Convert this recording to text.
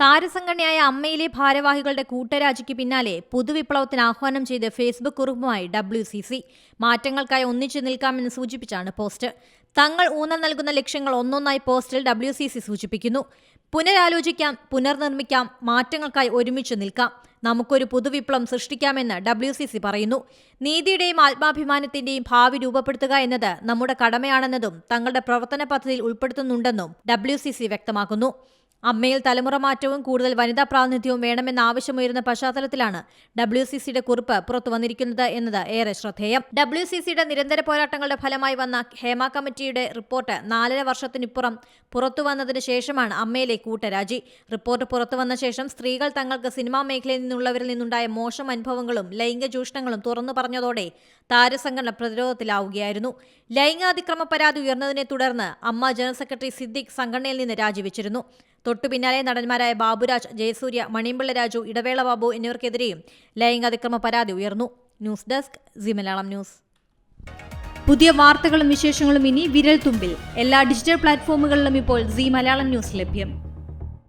താരസംഘടനയായ അമ്മയിലെ ഭാരവാഹികളുടെ കൂട്ടരാജിക്ക് പിന്നാലെ പുതുവിപ്ലവത്തിന് ആഹ്വാനം ചെയ്ത് ഫേസ്ബുക്ക് കുറിപ്പുമായി ഡബ്ല്യു സി സി. മാറ്റങ്ങൾക്കായി ഒന്നിച്ചു നിൽക്കാമെന്ന് സൂചിപ്പിച്ചാണ് പോസ്റ്റ്. തങ്ങൾ ഊന്നൽ നൽകുന്ന ലക്ഷ്യങ്ങൾ ഒന്നൊന്നായി പോസ്റ്റിൽ ഡബ്ല്യു സി സി സൂചിപ്പിക്കുന്നു. പുനരാലോചിക്കാം പുനർനിർമ്മിക്കാം മാറ്റങ്ങൾക്കായി ഒരുമിച്ച് നിൽക്കാം. നമുക്കൊരു പുതുവിപ്ലവം സൃഷ്ടിക്കാമെന്ന് ഡബ്ല്യു സി സി പറയുന്നു. നീതിയുടെയും ആത്മാഭിമാനത്തിന്റെയും ഭാവി രൂപപ്പെടുത്തുക എന്നത് നമ്മുടെ കടമയാണെന്നതും തങ്ങളുടെ പ്രവർത്തന പദ്ധതിയിൽ ഉൾപ്പെടുത്തുന്നുണ്ടെന്നും ഡബ്ല്യു സി സി വ്യക്തമാക്കുന്നു. അമ്മയിൽ തലമുറ മാറ്റവും കൂടുതൽ വനിതാ പ്രാതിനിധ്യവും വേണമെന്ന ആവശ്യമുയരുന്ന പശ്ചാത്തലത്തിലാണ് ഡബ്ല്യു സി സിയുടെ കുറിപ്പ് പുറത്തു വന്നിരിക്കുന്നത് എന്നത് ഏറെ ശ്രദ്ധേയം. ഡബ്ല്യു സി സിയുടെ നിരന്തര പോരാട്ടങ്ങളുടെ ഫലമായി വന്ന ഹേമ കമ്മിറ്റിയുടെ റിപ്പോർട്ട് നാലര വർഷത്തിനിപ്പുറം പുറത്തു വന്നതിന് ശേഷമാണ് അമ്മയിലെ കൂട്ടരാജി. റിപ്പോർട്ട് പുറത്തു വന്ന ശേഷം സ്ത്രീകൾ തങ്ങൾക്ക് സിനിമാ മേഖലയിൽ നിന്നുള്ളവരിൽ നിന്നുണ്ടായ മോശം അനുഭവങ്ങളും ലൈംഗിക ചൂഷണങ്ങളും തുറന്നു പറഞ്ഞതോടെ താരസംഘടന പ്രതിരോധത്തിലാവുകയായിരുന്നു. ലൈംഗികാതിക്രമ പരാതി ഉയർന്നതിനെ തുടർന്ന് അമ്മ ജനറൽ സെക്രട്ടറി സിദ്ദിഖ് സംഘടനയിൽ നിന്ന് രാജിവെച്ചിരുന്നു. തൊട്ടു പിന്നാലെ നടന്മാരായ ബാബുരാജ് ജയസൂര്യ മണിമ്പിള്ള രാജു ഇടവേള ബാബു എന്നിവർക്കെതിരെയും ലൈംഗികാതിക്രമ പരാതി ഉയർന്നു. News desk C Malayalam news. പുതിയ വാർത്തകളും വിശേഷങ്ങളും ഇനി വിരൽ തുമ്പിൽ എല്ലാ ഡിജിറ്റൽ പ്ലാറ്റ്ഫോമുകളിലും ഇപ്പോൾ സി മലയാളം ന്യൂസ് ലഭ്യം.